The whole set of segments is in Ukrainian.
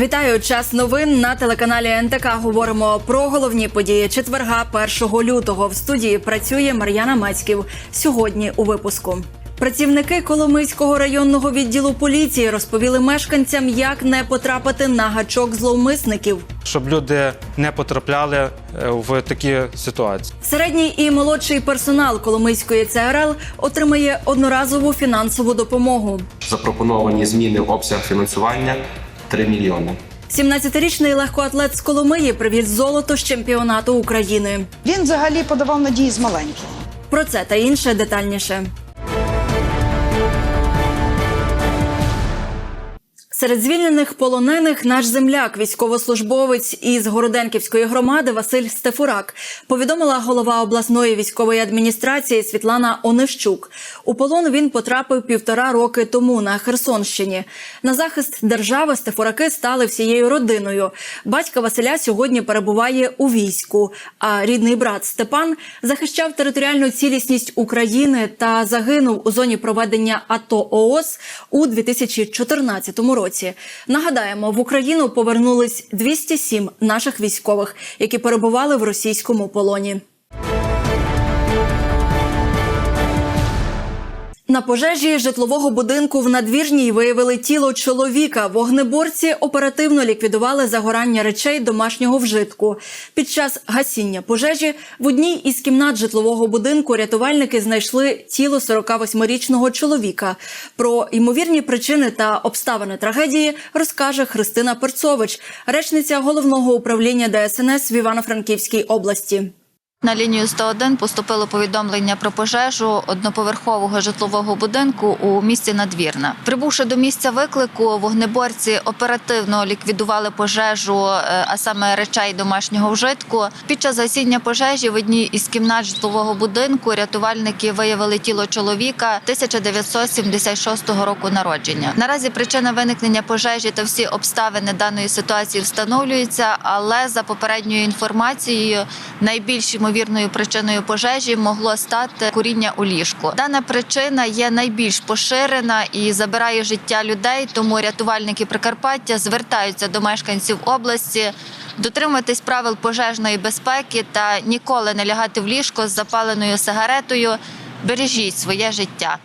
Вітаю час новин на телеканалі НТК. Говоримо про головні події четверга 1 лютого. В студії працює Мар'яна Мацьків. Сьогодні у випуску. Працівники Коломийського районного відділу поліції розповіли мешканцям, як не потрапити на гачок зловмисників. щоб люди не потрапляли е, в такі ситуації. Середній і молодший персонал Коломийської ЦРЛ отримає одноразову фінансову допомогу. Запропоновані зміни в обсяг фінансування 3 мільйони. 17-річний легкоатлет з Коломиї привіз золото з чемпіонату України. Він взагалі подавав надії з маленького. Про це та інше детальніше. Серед звільнених полонених наш земляк, військовослужбовець із Городенківської громади Василь Стефурак, повідомила голова обласної військової адміністрації Світлана Онищук. У полон він потрапив півтора роки тому на Херсонщині. На захист держави Стефураки стали всією родиною. Батька Василя сьогодні перебуває у війську. А рідний брат Степан захищав територіальну цілісність України та загинув у зоні проведення АТО ООС у 2014 році. Нагадаємо, в Україну повернулись 207 наших військових, які перебували в російському полоні. На пожежі житлового будинку в надвірній виявили тіло чоловіка. Вогнеборці оперативно ліквідували загорання речей домашнього вжитку. Під час гасіння пожежі в одній із кімнат житлового будинку рятувальники знайшли тіло 48-річного чоловіка. Про ймовірні причини та обставини трагедії розкаже Христина Перцович, речниця головного управління ДСНС в Івано-Франківській області. На лінію 101 поступило повідомлення про пожежу одноповерхового житлового будинку у місті Надвірна. Прибувши до місця виклику, вогнеборці оперативно ліквідували пожежу, е, а саме речей домашнього вжитку. Під час гасіння пожежі в одній із кімнат житлового будинку рятувальники виявили тіло чоловіка 1976 року народження. Наразі причина виникнення пожежі та всі обставини даної ситуації встановлюються, але за попередньою інформацією найбільш ймовірною причиною пожежі могло стати куріння у ліжку. Дана причина є найбільш поширена і забирає життя людей. Тому рятувальники Прикарпаття звертаються до мешканців області. Дотримуватись правил пожежної безпеки та ніколи не лягати в ліжко з запаленою сигаретою. Бережіть своє життя.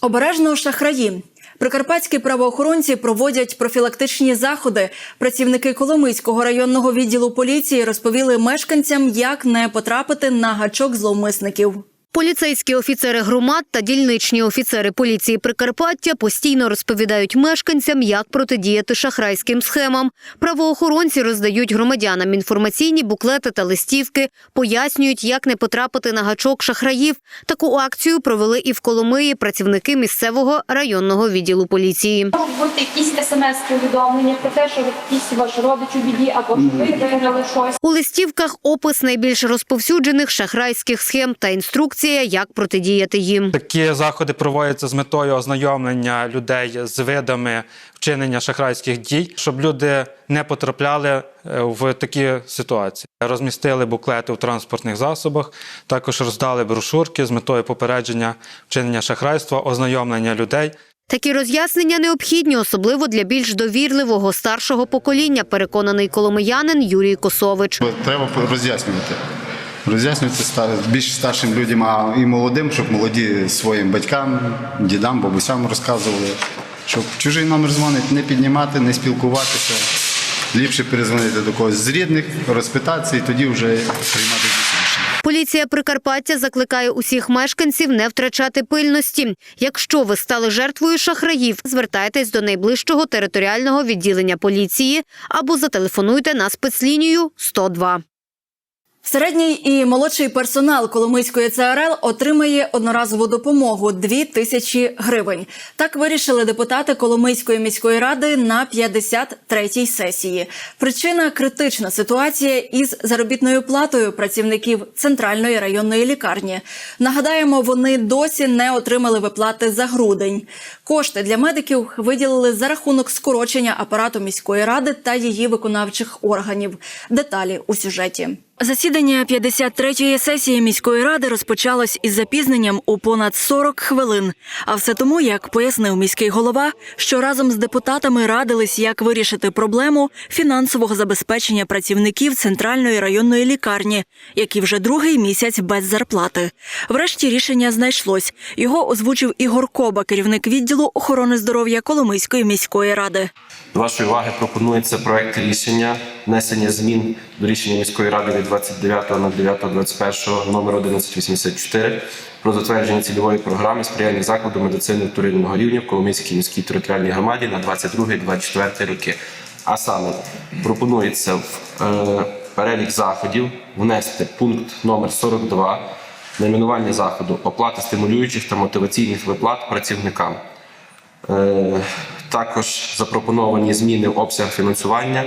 Обережно шахраї. Прикарпатські правоохоронці проводять профілактичні заходи. Працівники Коломийського районного відділу поліції розповіли мешканцям, як не потрапити на гачок зловмисників. Поліцейські офіцери громад та дільничні офіцери поліції Прикарпаття постійно розповідають мешканцям, як протидіяти шахрайським схемам. Правоохоронці роздають громадянам інформаційні буклети та листівки, пояснюють, як не потрапити на гачок шахраїв. Таку акцію провели і в Коломиї працівники місцевого районного відділу поліції. Бути якісь смс-повідомлення про те, що якийсь ваш родич у біді, або ви виграли щось. У листівках опис найбільш розповсюджених шахрайських схем та інструкція, як протидіяти їм. Такі заходи проводяться з метою ознайомлення людей з видами вчинення шахрайських дій, щоб люди не потрапляли е, в такі ситуації. Розмістили буклети в транспортних засобах, також роздали брошурки з метою попередження вчинення шахрайства, ознайомлення людей. Такі роз'яснення необхідні, особливо для більш довірливого старшого покоління, переконаний коломиянин Юрій Косович. Треба роз'яснювати. Роз'яснювати ста- більш старшим людям, а і молодим, щоб молоді своїм батькам, дідам, бабусям розказували, щоб чужий номер дзвонить, не піднімати, не спілкуватися. Ліпше перезвонити до когось з рідних, розпитатися і тоді вже приймати. Поліція Прикарпаття закликає усіх мешканців не втрачати пильності. Якщо ви стали жертвою шахраїв, звертайтесь до найближчого територіального відділення поліції або зателефонуйте на спецлінію 102. Середній і молодший персонал Коломийської ЦРЛ отримає одноразову допомогу 2 тисячі гривень. Так вирішили депутати Коломийської міської ради на 53-й сесії. Причина критична ситуація із заробітною платою працівників центральної районної лікарні. Нагадаємо, вони досі не отримали виплати за грудень. Кошти для медиків виділили за рахунок скорочення апарату міської ради та її виконавчих органів. Деталі у сюжеті. Засідання 53-ї сесії міської ради розпочалось із запізненням у понад 40 хвилин. А все тому, як пояснив міський голова, що разом з депутатами радились, як вирішити проблему фінансового забезпечення працівників центральної районної лікарні, які вже другий місяць без зарплати. Врешті рішення знайшлось. Його озвучив Ігор Коба, керівник відділу охорони здоров'я Коломийської міської ради. Вашої уваги пропонується проект рішення внесення змін до рішення міської ради від 29.09.21 номер 1184 про затвердження цільової програми сприяння закладу медицини вторинного рівня в Коломийській міській територіальній громаді на 22-24 роки. А саме пропонується в е, перелік заходів внести пункт номер 42 найменування заходу оплата стимулюючих та мотиваційних виплат працівникам. Е, Також запропоновані зміни в обсяг фінансування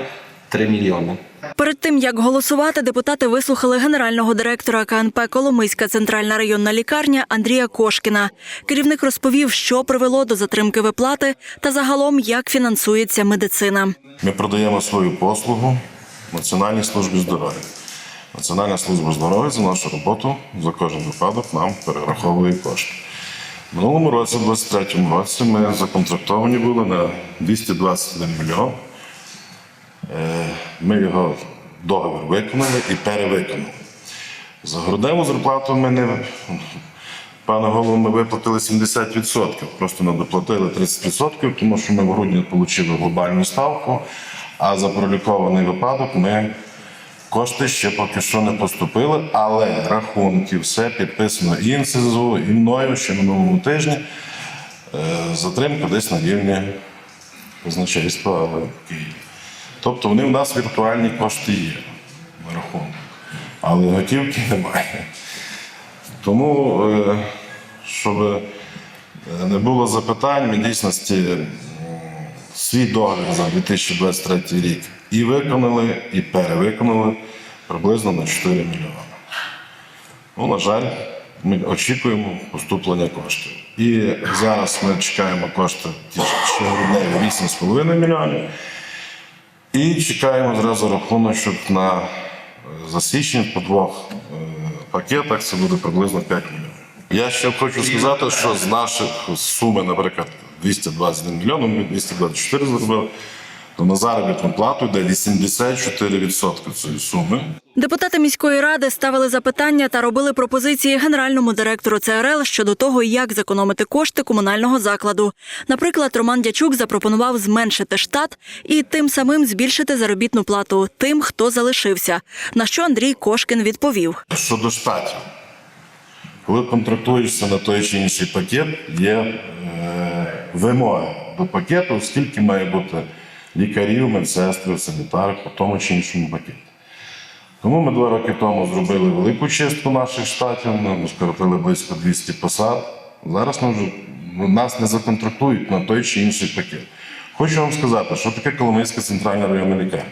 3 мільйони. Перед тим як голосувати, депутати вислухали генерального директора КНП Коломийська центральна районна лікарня Андрія Кошкіна. Керівник розповів, що привело до затримки виплати та загалом як фінансується медицина. Ми продаємо свою послугу Національній службі здоров'я. Національна служба здоров'я за нашу роботу за кожен випадок нам перераховує кошти. Минулому році, в 2023 році, ми законтрактовані були на 221 мільйон. Е, Ми його договір виконали і перевиконали. За грудневу зарплату ми не пане голову, ми виплатили 70%. Просто не доплатили 30%, тому що ми в грудні отримали глобальну ставку, а за пролікований випадок ми кошти ще поки що не поступили, але рахунки, все підписано і НСЗУ, і мною ще минулому тижні. Е, Затримка десь на рівні казначейства, але Києві. Тобто вони в нас віртуальні кошти є на рахунку, але готівки немає. Тому, е, щоб е, не було запитань, ми дійсності свій договір за 2023 рік і виконали, і перевиконали приблизно на 4 мільйони. Ну, на жаль, ми очікуємо поступлення коштів. І зараз ми чекаємо кошти ті ще 8,5 мільйонів. І чекаємо зразу рахунок, щоб на е, за по двох е, пакетах це буде приблизно 5 мільйонів. Я ще хочу сказати, що з наших суми, наприклад, 221 мільйон, ми 224 зробили, то на заробітну плату йде 84% цієї суми. Депутати міської ради ставили запитання та робили пропозиції генеральному директору ЦРЛ щодо того, як зекономити кошти комунального закладу. Наприклад, Роман Дячук запропонував зменшити штат і тим самим збільшити заробітну плату тим, хто залишився. На що Андрій Кошкін відповів. Щодо штатів, коли контрактуєшся на той чи інший пакет, є е, вимоги до пакету, скільки має бути лікарів, медсестри, санітарок по тому чи іншому пакеті. Тому ми два роки тому зробили велику чистку наших штатів, ми скоротили близько 200 посад. Зараз ми вже, нас не законтрактують на той чи інший пакет. Хочу вам сказати, що таке Коломийська центральна районна лікарня.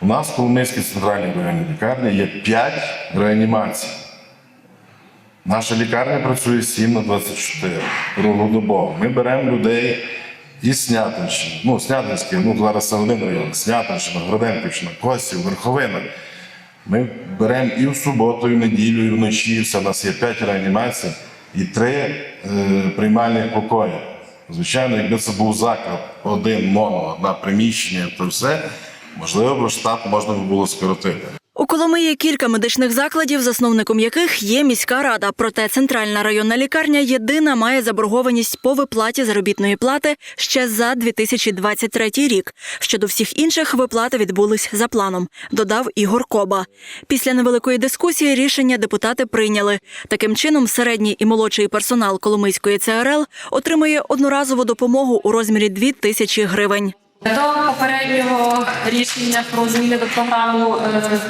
У нас в Коломийській центральній районній лікарні є 5 реанімацій. Наша лікарня працює 7 на 24 круглодобово. Ми беремо людей із Снятинщини. Ну, Снятинський, ну зараз це один район. Снятинщина, Гроденківщина, Косів, Верховина. Ми беремо і в суботу, і в неділю, і вночі. Все, у нас є 5 реанімацій і 3 е, приймальних покої. Звичайно, якби це був заклад один моно, одна приміщення, то все, можливо, штат можна було скоротити. У Коломиї кілька медичних закладів, засновником яких є міська рада. Проте центральна районна лікарня єдина має заборгованість по виплаті заробітної плати ще за 2023 рік. Щодо всіх інших виплати відбулись за планом, додав Ігор Коба. Після невеликої дискусії рішення депутати прийняли. Таким чином, середній і молодший персонал Коломийської ЦРЛ отримує одноразову допомогу у розмірі 2 тисячі гривень. До попереднього рішення про зміни до програми е,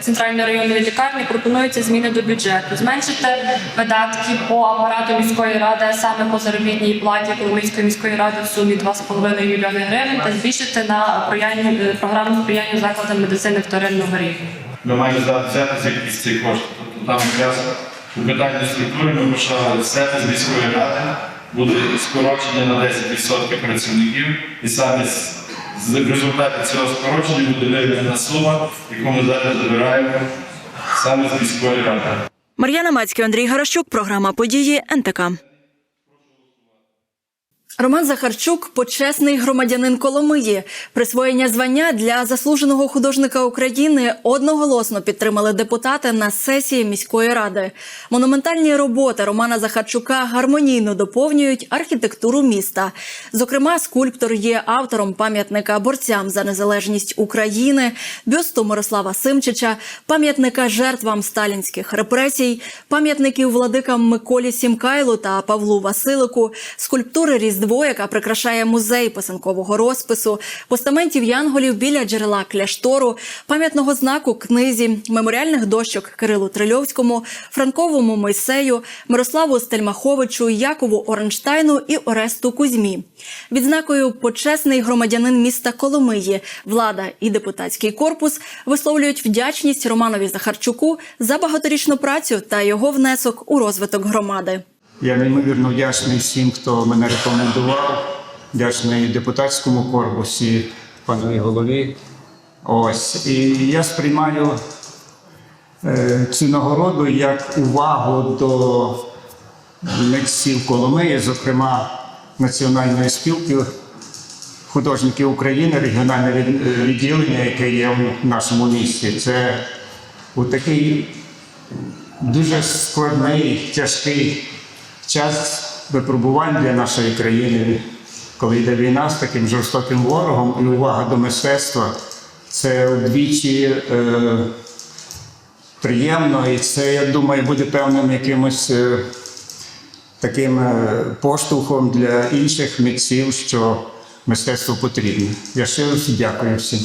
центральної районної лікарні пропонуються зміни до бюджету. Зменшити видатки по апарату міської ради, саме по заробітній платі Коломийської міської ради в сумі 2,5 мільйони гривень та збільшити на е, програму сприяння закладам медицини вторинного рівня. ми маємо здати взяти звідки ці кошти. Тобто там якраз у питанні структури ми почали взяти з міської ради, буде скорочення на 10% працівників, і саме з, результату цього скорочення буде виведена сума, яку ми зараз забираємо саме з міської ради. Мар'яна Мацький, Андрій Гарашчук, програма події НТК. Роман Захарчук почесний громадянин Коломиї. Присвоєння звання для заслуженого художника України одноголосно підтримали депутати на сесії міської ради. Монументальні роботи Романа Захарчука гармонійно доповнюють архітектуру міста. Зокрема, скульптор є автором пам'ятника борцям за незалежність України, бюсту Мирослава Симчича, пам'ятника жертвам сталінських репресій, пам'ятників владикам Миколі Сімкайлу та Павлу Василику, скульптури Різдво, яка прикрашає музей писанкового розпису, постаментів янголів біля джерела кляштору, пам'ятного знаку книзі, меморіальних дощок Кирилу Трильовському, Франковому Мойсею, Мирославу Стельмаховичу, Якову Оренштайну і Оресту Кузьмі. Відзнакою почесний громадянин міста Коломиї, влада і депутатський корпус висловлюють вдячність Романові Захарчуку за багаторічну працю та його внесок у розвиток громади. Я неймовірно вдячний всім, хто мене рекомендував, вдячний депутатському корпусі, панові голові. Ось. І я сприймаю е, цю нагороду як увагу до митців Коломиї, зокрема Національної спілки художників України, регіональне відділення, яке є в нашому місті. Це у такий дуже складний, тяжкий час випробувань для нашої країни, коли йде війна з таким жорстоким ворогом, і увага до мистецтва це вдвічі е, приємно, і це, я думаю, буде певним якимось е, таким е, поштовхом для інших митців, що мистецтво потрібне. Я ще раз дякую всім.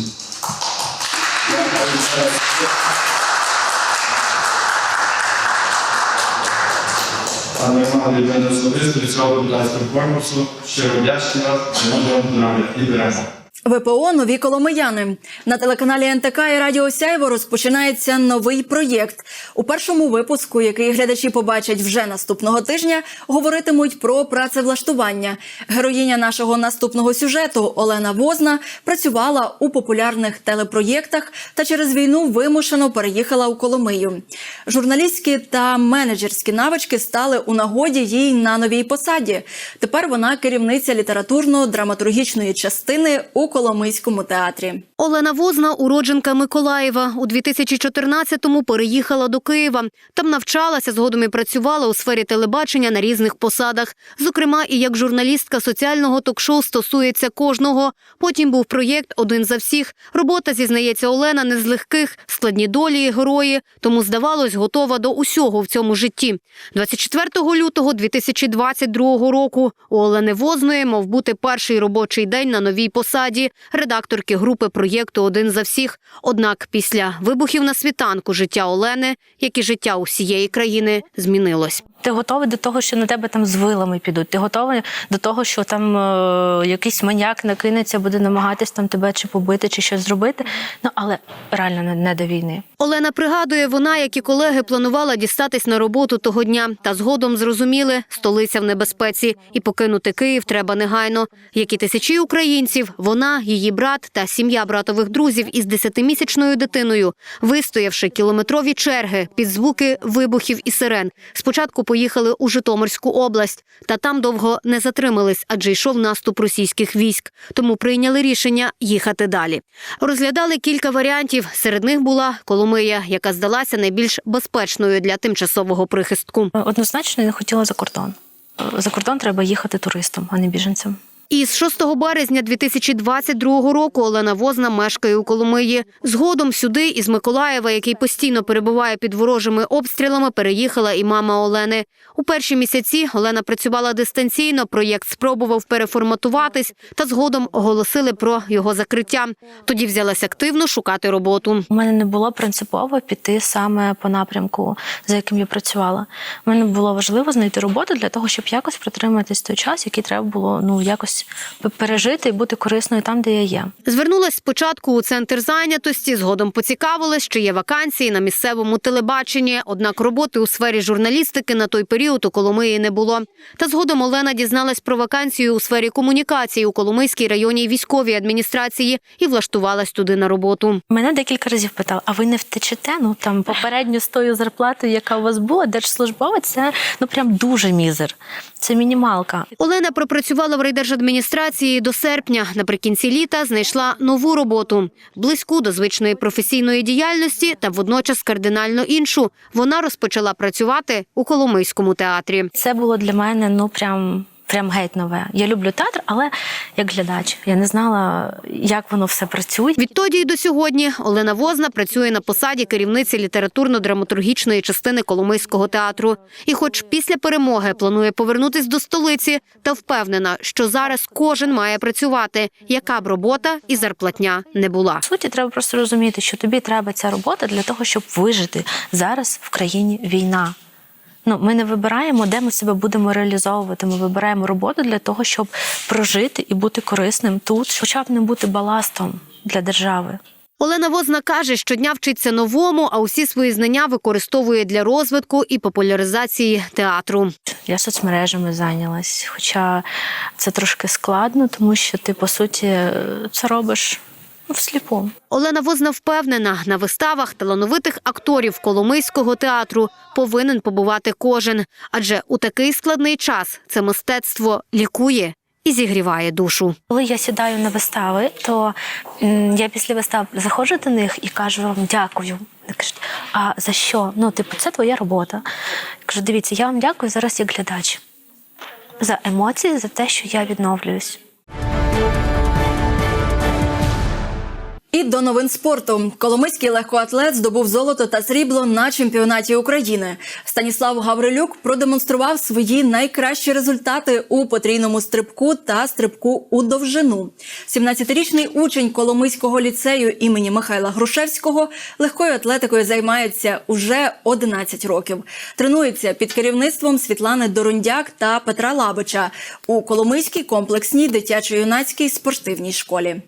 Пане Романе, від мене особисто від цього депутатського корпусу щиро вдячний вас, бажаю вам здоров'я і беремо. ВПО нові коломияни на телеканалі НТК і Радіо Сяйво розпочинається новий проєкт. У першому випуску, який глядачі побачать вже наступного тижня, говоритимуть про працевлаштування. Героїня нашого наступного сюжету Олена Возна працювала у популярних телепроєктах та через війну вимушено переїхала у Коломию. Журналістські та менеджерські навички стали у нагоді їй на новій посаді. Тепер вона керівниця літературно-драматургічної частини у Коломийському театрі. Олена Возна, уродженка Миколаєва, у 2014-му переїхала до Києва. Там навчалася, згодом і працювала у сфері телебачення на різних посадах. Зокрема, і як журналістка соціального ток-шоу стосується кожного. Потім був проєкт Один за всіх. Робота, зізнається Олена, не з легких, складні долі і герої, тому здавалось, готова до усього в цьому житті. 24 лютого 2022 року у Олени Возної мав бути перший робочий день на новій посаді редакторки групи проєкту Один за всіх. Однак після вибухів на світанку життя Олени, як і життя усієї країни, змінилось. Ти готовий до того, що на тебе там з вилами підуть. Ти готовий до того, що там е, якийсь маньяк накинеться, буде намагатись там тебе чи побити, чи щось зробити. Ну але реально не, не до війни. Олена пригадує, вона, як і колеги, планувала дістатись на роботу того дня. Та згодом зрозуміли, столиця в небезпеці, і покинути Київ треба негайно. Як і тисячі українців, вона, її брат та сім'я братових друзів із десятимісячною дитиною, вистоявши кілометрові черги під звуки вибухів і сирен. Спочатку поїхали у Житомирську область, та там довго не затримались, адже йшов наступ російських військ. Тому прийняли рішення їхати далі. Розглядали кілька варіантів. Серед них була Коломия, яка здалася найбільш безпечною для тимчасового прихистку. Однозначно я не хотіла за кордон. Е, За кордон треба їхати туристом, а не біженцем. Із 6 березня 2022 року Олена Возна мешкає у Коломиї. Згодом сюди із Миколаєва, який постійно перебуває під ворожими обстрілами, переїхала і мама Олени. У перші місяці Олена працювала дистанційно. Проєкт спробував переформатуватись, та згодом оголосили про його закриття. Тоді взялась активно шукати роботу. У мене не було принципово піти саме по напрямку, за яким я працювала. У мене було важливо знайти роботу для того, щоб якось протриматись той час, який треба було ну якось щось пережити і бути корисною там, де я є. Звернулась спочатку у центр зайнятості, згодом поцікавилась, чи є вакансії на місцевому телебаченні. Однак роботи у сфері журналістики на той період у Коломиї не було. Та згодом Олена дізналась про вакансію у сфері комунікації у Коломийській районній військовій адміністрації і влаштувалась туди на роботу. Мене декілька разів питали, а ви не втечете? Ну там попередньо з тою зарплатою, яка у вас була, держслужбовець, це ну прям дуже мізер. Це мінімалка. Олена пропрацювала в райдержадміністрації до серпня. Наприкінці літа знайшла нову роботу близьку до звичної професійної діяльності та водночас кардинально іншу. Вона розпочала працювати у Коломийському театрі. Це було для мене ну прям. Прям геть нове. Я люблю театр, але як глядач. Я не знала, як воно все працює. Відтоді й до сьогодні Олена Возна працює на посаді керівниці літературно-драматургічної частини Коломийського театру. І, хоч після перемоги планує повернутись до столиці, та впевнена, що зараз кожен має працювати, яка б робота і зарплатня не була. По суті, треба просто розуміти, що тобі треба ця робота для того, щоб вижити. Зараз в країні війна. Ну, ми не вибираємо, де ми себе будемо реалізовувати. Ми вибираємо роботу для того, щоб прожити і бути корисним тут, хоча б не бути баластом для держави. Олена Возна каже, щодня вчиться новому, а усі свої знання використовує для розвитку і популяризації театру. Я соцмережами зайнялась, хоча це трошки складно, тому що ти по суті це робиш всліпу. Олена Возна впевнена, на виставах талановитих акторів Коломийського театру повинен побувати кожен, адже у такий складний час це мистецтво лікує і зігріває душу. Коли я сідаю на вистави, то я після вистав заходжу до них і кажу вам дякую. Вони кажуть, а за що? Ну, типу, це твоя робота. Я кажу, дивіться, я вам дякую зараз як глядач. За емоції, за те, що я відновлююсь. І до новин спорту. Коломийський легкоатлет здобув золото та срібло на чемпіонаті України. Станіслав Гаврилюк продемонстрував свої найкращі результати у потрійному стрибку та стрибку у довжину. 17-річний учень Коломийського ліцею імені Михайла Грушевського легкою атлетикою займається уже 11 років. Тренується під керівництвом Світлани Дорундяк та Петра Лабича у Коломийській комплексній дитячо-юнацькій спортивній школі.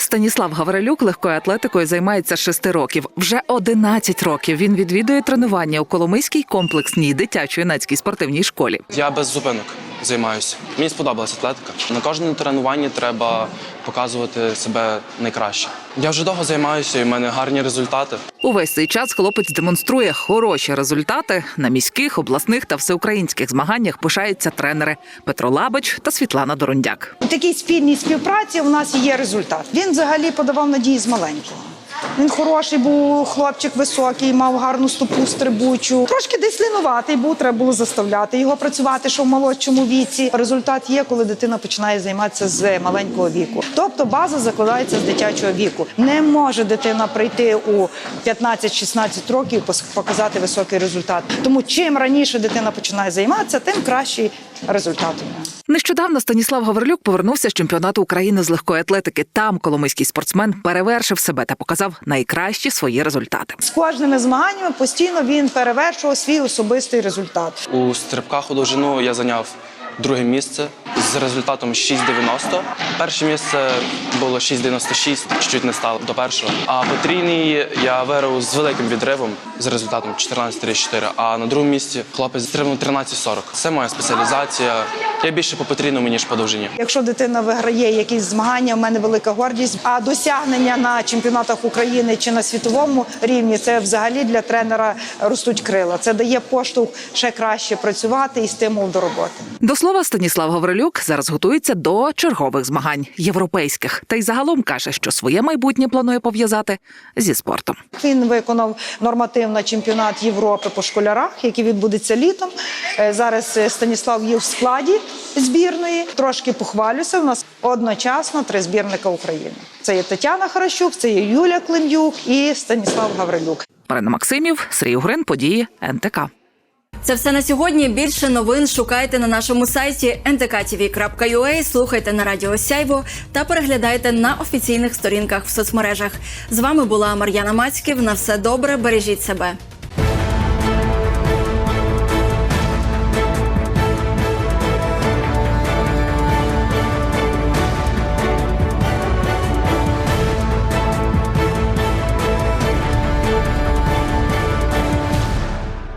Станіслав Гаврилюк легкою атлетикою займається шести 6 років. Вже 11 років він відвідує тренування у Коломийській комплексній дитячо-юнацькій спортивній школі. Я без зупинок займаюся. Мені сподобалася атлетика. На кожному тренуванні треба показувати себе найкраще. Я вже довго займаюся, і в мене гарні результати. Увесь цей час хлопець демонструє хороші результати на міських, обласних та всеукраїнських змаганнях. Пишаються тренери Петро Лабич та Світлана Дорундяк. У такій спільній співпраці у нас є результат. Він взагалі подавав надії з маленького. Він хороший був хлопчик високий, мав гарну стопу стрибучу. Трошки десь лінуватий був, треба було заставляти його працювати, що в молодшому віці. Результат є, коли дитина починає займатися з маленького віку. Тобто база закладається з дитячого віку. Не може дитина прийти у 15-16 років і показати високий результат. Тому чим раніше дитина починає займатися, тим кращий результат у нього. Нещодавно Станіслав Гаврилюк повернувся з чемпіонату України з легкої атлетики. Там коломийський спортсмен перевершив себе та показав найкращі свої результати. З кожними змаганнями постійно він перевершував свій особистий результат. У стрибках у довжину я зайняв друге місце з результатом 6,90. Перше місце було 6,96, чуть не стало до першого. А потрійний я виграв з великим відривом з результатом 14,34. А на другому місці хлопець стримав 13,40. Це моя спеціалізація. Я більше по потрійному, ніж по довжині. Якщо дитина виграє якісь змагання, в мене велика гордість. А досягнення на чемпіонатах України чи на світовому рівні це взагалі для тренера ростуть крила. Це дає поштовх ще краще працювати і стимул до роботи. До слова, Станіслав Гаврилюк зараз готується до чергових змагань європейських та й загалом каже, що своє майбутнє планує пов'язати зі спортом. Він виконав норматив на чемпіонат Європи по школярах, який відбудеться літом. Е, Зараз е, Станіслав є в складі збірної. Трошки похвалюся. У нас одночасно три збірника України. Це є Тетяна Харащук, це є Юля Клим'юк і Станіслав Гаврилюк. Марина Максимів, Сергій Угрин, події НТК. Це все на сьогодні. Більше новин шукайте на нашому сайті ntktv.ua, слухайте на радіо Сяйво та переглядайте на офіційних сторінках в соцмережах. З вами була Мар'яна Мацьків. На все добре, бережіть себе.